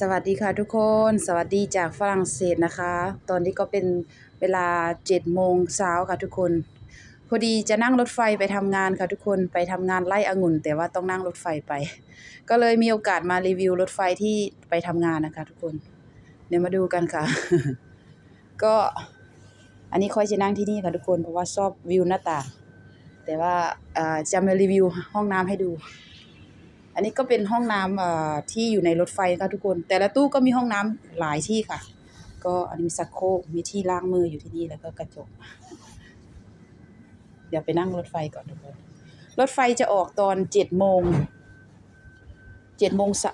สวัสดีค่ะทุกคน สวัสดีจากฝรั่งเศสนะคะ ตอนนี้ก็เป็นเวลา7โมงเช้าค่ะทุกคน พอดีจะนั่งรถไฟไปทำงานค่ะทุกคนไปทำงานไล่องุ่น แต่ว่าต้องนั่งรถไฟไป ก็เลยมีโอกาสมารีวิวรถไฟที่ไปทำงานนะคะ ทุกคน เดี๋ยวมาดูกันค่ะ ก็อันนี้ค่อยจะนั่งที่นี่ค่ะทุกคนเพราะว่าชอบวิวหน้าต่างแต่ว่าอ่าจะมารีวิวห้องน้ำให้ดู อันนี้ก็เป็นห้องน้ำอ่อที่อยู่ในรถไฟค่ะทุกคน แต่ละตู้ก็มีห้องน้ำหลายที่ค่ะ ก็อันนี้มีสักโคกมีที่ล้างมืออยู่ที่นี่แล้วก็กระจก เดี๋ยวไปนั่งรถไฟก่อนทุกคน รถไฟจะออกตอนเจ็ดโมงเจ็ดโมงส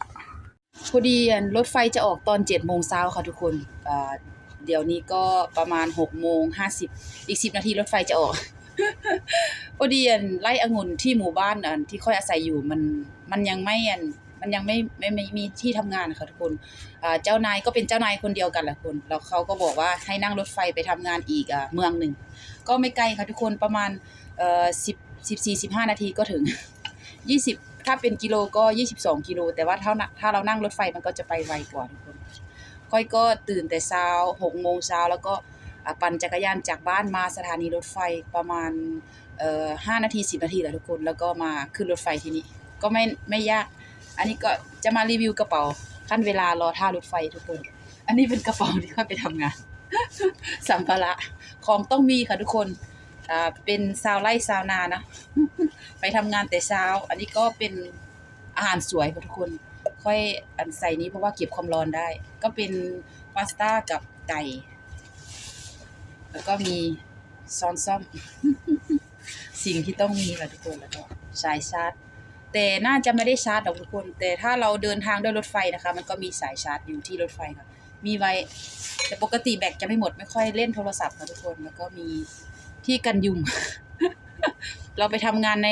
พอดีอันรถไฟจะออกตอนเจ็ดโมงเช้าค่ะทุกคนอ่าเดี๋ยวนี้ก็ประมาณหกโมงห้าสิบอีกสิบนาทีรถไฟจะออก พอดีอันไร่องุ่นที่หมู่บ้านอันที่ค่อยอาศัยอยู่มันมันยังไม่อันมันยังไม่ไม่ไม่มีที่ทำงานค่ะทุกคนเจ้านายก็เป็นเจ้านายคนเดียวกันแหละคุณแล้วเขาก็บอกว่าให้นั่งรถไฟไปทำงานอีกอะเมืองหนึ่งก็ไม่ไกลค่ะทุกคนประมาณเอ่อสิบสิบสี่สิบห้านาทีก็ถึงยี่สิบถ้าเป็นกิโลก็ยี่สิบสองกิโลแต่ว่าถ้าถ้าเรานั่งรถไฟมันก็จะไปไวกว่าทุกคนค่อยก็ตื่นแต่เช้าหกโมงเช้าแล้วก็ ปั่นจักรยานจากบ้านมาสถานีรถไฟประมาณห้านาทีสิบนาทีแหละทุกคนแล้วก็มาขึ้นรถไฟที่นี่ก็ไม่ไม่ยาก อันนี้ก็จะมารีวิวกระเป๋าขั้นเวลารอท่ารถไฟทุกคน อันนี้เป็นกระเป๋าที่ค่อยไปทำงาน สัมภาระของต้องมีค่ะทุกคนอ่าเป็นซาวไล่ซาวนานะ ไปทำงานแต่เช้า อันนี้ก็เป็นอาหารสวยค่ะทุกคน ค่อยอันใส่นี้เพราะว่าเก็บความร้อนได้ ก็เป็นพาสต้ากับไก่ แล้วก็มีซอนซ่อม สิ่งที่ต้องมีค่ะทุกคนแล้วก็สายชาร์จ แต่น่าจะไม่ได้ชาร์จหรอกทุกคน แต่ถ้าเราเดินทางด้วยรถไฟนะคะ มันก็มีสายชาร์จอยู่ที่รถไฟค่ะ มีไว้ แต่ปกติแบตจะไม่หมดไม่ค่อยเล่นโทรศัพท์ค่ะทุกคน แล้วก็มีที่กันยุง เราไปทำงานใน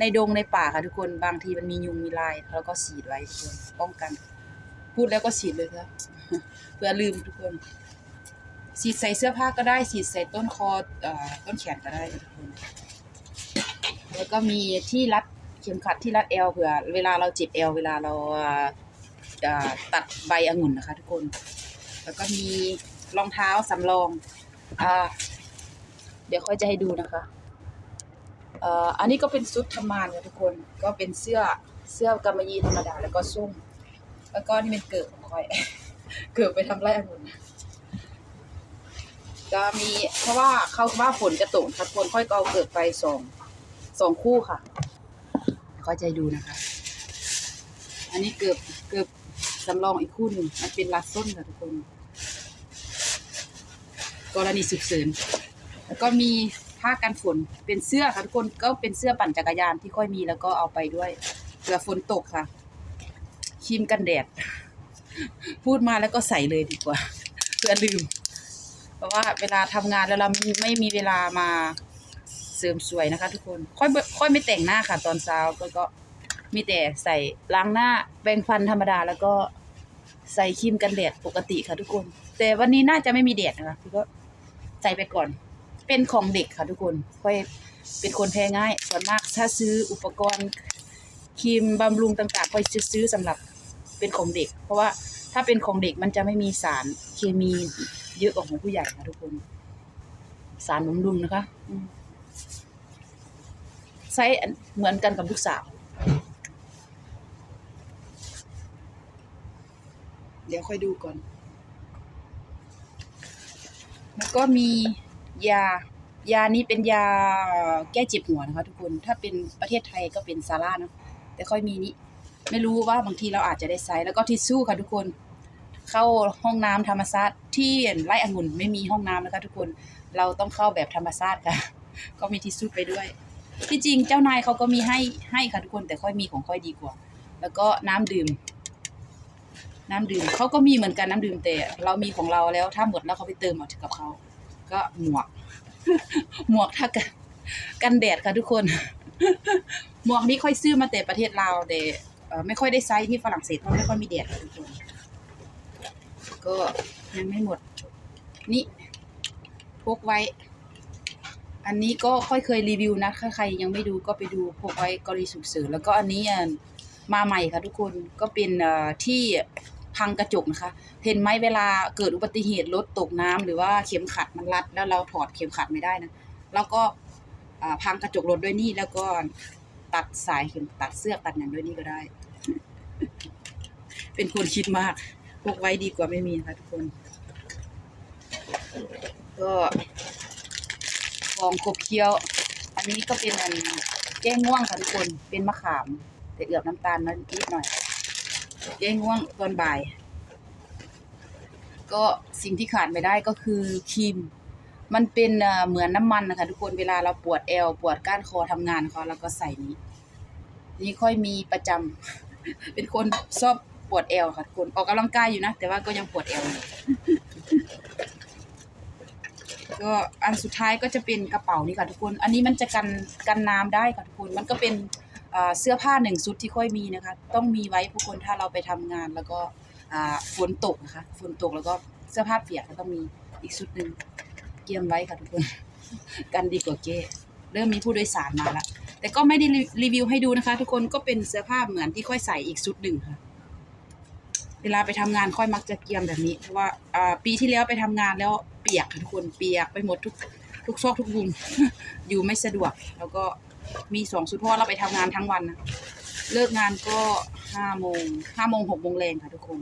ในดงในป่าค่ะทุกคน บางทีมันมียุงมีลายแล้วก็ฉีดไว้ทุกคนป้องกัน พูดแล้วก็ฉีดเลยครับเพื่อลืมทุกคน ฉีดใส่เสื้อผ้าก็ได้ฉีดใส่ต้นคออต้นแขนก็ได้ทุกคนแล้วก็มีที่รัดเข็มขัดที่รัดเอวเผื่อเวลาเราเจ็บเอวเวลาเราตัดใบองุ่นนะคะทุกคน แล้วก็มีรองเท้าสำรองอเดี๋ยวค่อยจะให้ดูนะคะอ,อันนี้ก็เป็นชุดทำงานค่ะทุกคนก็เป็นเสื้อเสื้อกำมะยี่ธรรมดาแล้วก็ส้มแล้วก็นี่เป็นเกิบของคอย เกิบไปทำไร่องุ่น ก็มีเพราะว่าเขาว่าฝนจะตกค่ะคนค่อยก็เอาเกิดไปสองสองคู่ค่ะคอยใจดูนะคะ อันนี้เกือบเกือบสำรองอีกคู่หนึ่งมันเป็นลัดส้นค่ะทุกคน กรณีฉุกเฉินแล้วก็มีผ้ากันฝนเป็นเสื้อค่ะทุกคนก็เป็นเสื้อปั่นจักรยานที่ค่อยมีแล้วก็เอาไปด้วยเผื่อฝนตกค่ะครีมกันแดด พูดมาแล้วก็ใส่เลยดีกว่าเพื่อลืม ราะว่าเวลาทำงานแล้วเราไม่ไม่มีเวลามาเสริมสวยนะคะ ทุกคนค่อยค่อยไม่แต่งหน้าค่ะ ตอนเช้าก็ก็มีแต่ใส่ล้างหน้าแปรงฟันธรรมดาแล้วก็ใส่ครีมกันแดดปกติค่ะทุกคน แต่วันนี้น่าจะไม่มีแดดนะคะพี่ก็ใส่ไปก่อน เป็นของเด็กค่ะทุกคนค่อยเป็นคนแพ้ง่าย ส่วนมากถ้าซื้ออุปกรณ์ครีมบำรุงต่างๆค่อยจะซื้อสำหรับเป็นของเด็ก เพราะว่าถ้าเป็นของเด็กมันจะไม่มีสารเคมี เยอะกว่าของผู้ใหญ่นะทุกคน สารบำรุงนะคะไซส์เหมือนกันกับลูกสาว เดี๋ยวค่อยดูก่อน แล้วก็มียายานี้เป็นยาแก้เจ็บหัวนะคะทุกคน ถ้าเป็นประเทศไทยก็เป็นซาร่าเนะ แต่ค่อยมีนี้ ไม่รู้ว่าบางทีเราอาจจะได้ใช้แล้วก็ทิชชู่ค่ะทุกคน เข้าห้องน้ำธรรมชาติที่ไร่องุ่นไม่มีห้องน้ำนะคะ ทุกคนเราต้องเข้าแบบธรรมชาติค่ะ ก็มีทิชชู่ไปด้วย ที่จริงเจ้านายเขาก็มีให้ให้ค่ะทุกคนแต่ค่อยมีของค่อยดีกว่า แล้วก็น้ำดื่ม น้ำดื่มเขาก็มีเหมือนกันน้ำดื่มแต่เรามีของเราแล้วถ้าหมดแล้วเขาไปเติมเอากับเขาก็หมวก หมวกถ้ากันกันแดดค่ะทุกคน หมวกนี้ค่อยซื้อมาแต่ประเทศลาวแต่เอ่อไม่ค่อยได้ไซส์ที่ฝรั่งเศสเพราะไม่ค่อยมีแดดค่ะทุกคน ก็ยังไม่หมด นี่พกไว้ อันนี้ก็ค่อยเคยรีวิวนะ ถ้าใครยังไม่ดูก็ไปดูพกไว้กรณีฉุกเฉินแล้วก็อันนี้มาใหม่ค่ะทุกคนก็เป็นที่พังกระจกนะคะ เห็นไหมเวลาเกิดอุบัติเหตุรถตกน้ำหรือว่าเข็มขัดมันรัด แล้วเราถอดเข็มขัดไม่ได้นะแล้วก็พังกระจกรถด้วยนี่แล้วก็ตัดสายเข็มตัดเสื้อตัดอย่างด้วยนี่ก็ได้ เป็นคนคิดมาก พกไว้ดีกว่าไม่มีนะคะทุกคน ก็ฟองขบเคี้ยว อันนี้ก็เป็นอันแก้ง่วงค่ะทุกคน เป็นมะขาม แต่เอือบน้ำตาลนิดหน่อย แก้ง่วงตอนบ่าย ก็สิ่งที่ขาดไม่ได้ก็คือครีม มันเป็นเหมือนน้ำมันนะคะทุกคน เวลาเราปวดแอวปวดก้านคอทำงานเขาก็ใส่นี้ นี่ค่อยมีประจำ เป็นคนชอบ ปวดแอวค่ะทุกคนออกกำลังกายอยู่นะ แต่ว่าก็ยังปวดแอวอยู่ก็อันสุดท้ายก็จะเป็นกระเป๋านี่ค่ะทุกคน อันนี้มันจะกันกันน้ำได้ค่ะทุกคนมันก็เป็นเสื้อผ้าหนึ่งชุดที่ค่อยมีนะคะ ต้องมีไว้ทุกคนถ้าเราไปทำงานแล้วก็ฝนตกนะคะฝนตกแล้วก็เสื้อผ้าเปียกก็ต้องมีอีกชุดหนึ่งเกียมไว้ค่ะทุกคน กันดีกว่าเก้เริ่มมีผู้โดยสารมาแล้วแต่ก็ไม่ได้รีวิวให้ดูนะคะ ทุกคนก็เป็นเสื้อผ้าเหมือนที่ค่อยใส่อีกชุดหนึ่งค่ะ เวลาไปทำงานค่อยมักจะเกียมแบบนี้ เพราะว่าปีที่แล้วไปทำงานแล้วเปียกทุกคนเปียกไปหมดทุกทุกซอกทุกมุมอยู่ไม่สะดวก แล้วก็มีสองชุดเพราะว่าเราไปทำงานทั้งวันนะเลิกงานก็ห้าโมงห้าโมงหกโมงแรงค่ะทุกคน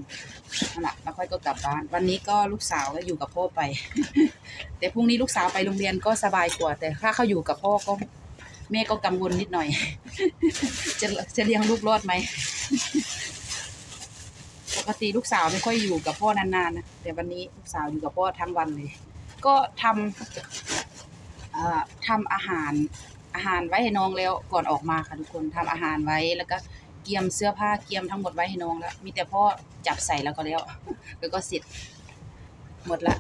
นั่นแหละแล้วค่อยก็กลับบ้าน วันนี้ก็ลูกสาวก็อยู่กับพ่อไป แต่พรุ่งนี้ลูกสาวไปโรงเรียนก็สบายกว่า แต่ถ้าเขาอยู่กับพ่อก็แม่ก็กังวลนิดหน่อย จะจะเลี้ยงลูกรอดไหม กติลูกสาวไม่ค่อยอยู่กับพ่อนานๆนะแต่วันนี้ลูกสาวอยู่กับพ่อทั้งวันเลย ก็ทำเอ่อทำอาหารอาหารไว้ให้น้องแล้วก่อนออกมาค่ะทุกคนทำอาหารไว้แล้วก็เกียมเสื้อผ้าเกียมทั้งหมดไว้ให้น้องแล้วมีแต่พ่อจับใส่แล้วก็แล้วแล้วก็เสร็จหมดละ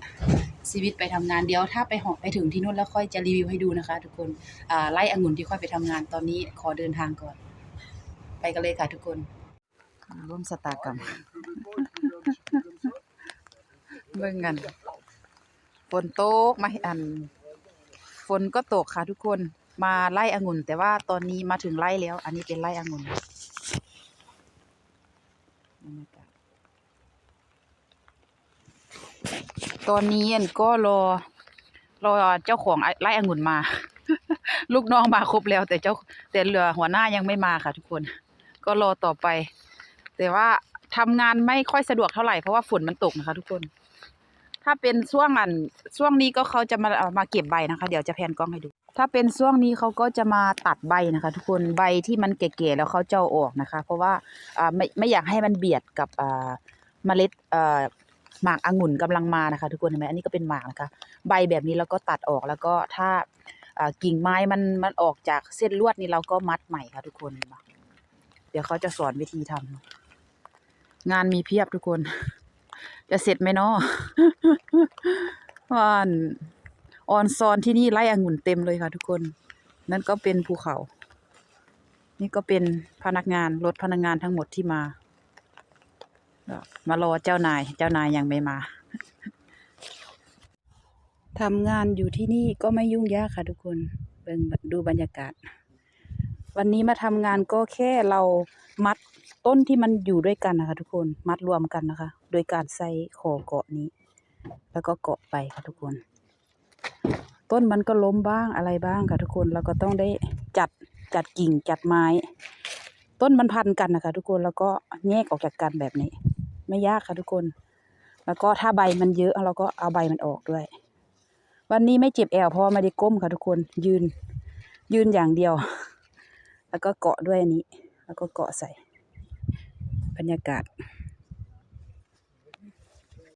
ชีวิตไปทำงานเดียวถ้าไปหอไปถึงที่นู่นแล้วค่อยจะรีวิวให้ดูนะคะ ทุกคนไล่องุ่นที่ค่อยไปทำงานตอนนี้ขอเดินทางก่อน ไปกันเลยค่ะทุกคน ร่วมสตากรรม เบิ่งกัน ฝนตกมาอัน ฝนก็ตกค่ะทุกคน มาไล่องุ่น แต่ว่าตอนนี้มาถึงไล่แล้ว อันนี้เป็นไล่องุ่นตอนนี้อันก็รอ รอเจ้าของไล่องุ่นมา ลูกน้องมาครบแล้วแต่เจ้าแต่เหลือหัวหน้ายังไม่มาค่ะทุกคน ก็รอต่อไป แต่ว่าทำงานไม่ค่อยสะดวกเท่าไหร่เพราะว่าฝนมันตกนะคะ ทุกคน ถ้าเป็นช่วงอันช่วงนี้ก็เขาจะมาเอามาเก็บใบนะคะ เดี๋ยวจะแพนกล้องให้ดู ถ้าเป็นช่วงนี้เขาก็จะมาตัดใบนะคะ ทุกคนใบที่มันแก่ๆแล้วเขาเจะเอาออกนะคะ เพราะว่าอ่าไม่ไม่อยากให้มันเบียดกับอ่าเมล็ดอ่อหมากองุ่นกำลังมานะคะ ทุกคนเห็นไหมอันนี้ก็เป็นหมากนะคะ ใบแบบนี้เราก็ตัดออกแล้วก็ถ้ากิ่งไม้มันมันออกจากเส้นลวดนี่เราก็มัดใหม่ค่ะทุกคน เดี๋ยวเขาจะสอนวิธีทำ งานมีเพียบทุกคน จะเสร็จไหมเนาะว่านออนซอนที่นี่ไร่องุ่นเต็มเลยค่ะ ทุกคน นั่นก็เป็นภูเขา นี่ก็เป็นพนักงานรถพนักงานทั้งหมดที่มา มารอเจ้านาย เจ้านายยังไม่มาทำงานอยู่ที่นี่ก็ไม่ยุ่งยากค่ะทุกคนเบิ่งดูบรรยากาศ วันนี้มาทำงานก็แค่เรามัดต้นที่มันอยู่ด้วยกันนะคะ ทุกคนมัดรวมกันนะคะ โดยการใส่ขอเกาะนี้ แล้วก็เกาะไปค่ะทุกคน ต้นมันก็ล้มบ้างอะไรบ้างค่ะทุกคนเราก็ต้องได้จัดจัดกิ่งจัดไม้ ต้นมันพันกันนะคะ ทุกคนแล้วก็แยกออกจากกันแบบนี้ ไม่ยากค่ะทุกคน แล้วก็ถ้าใบมันเยอะเราก็เอาใบมันออกด้วย วันนี้ไม่เจ็บแอวเพราะว่าไม่ได้ก้มค่ะทุกคนยืน ยืนอย่างเดียว แล้วก็เกาะด้วยอันนี้ แล้วก็เกาะใส่ บรรยากาศ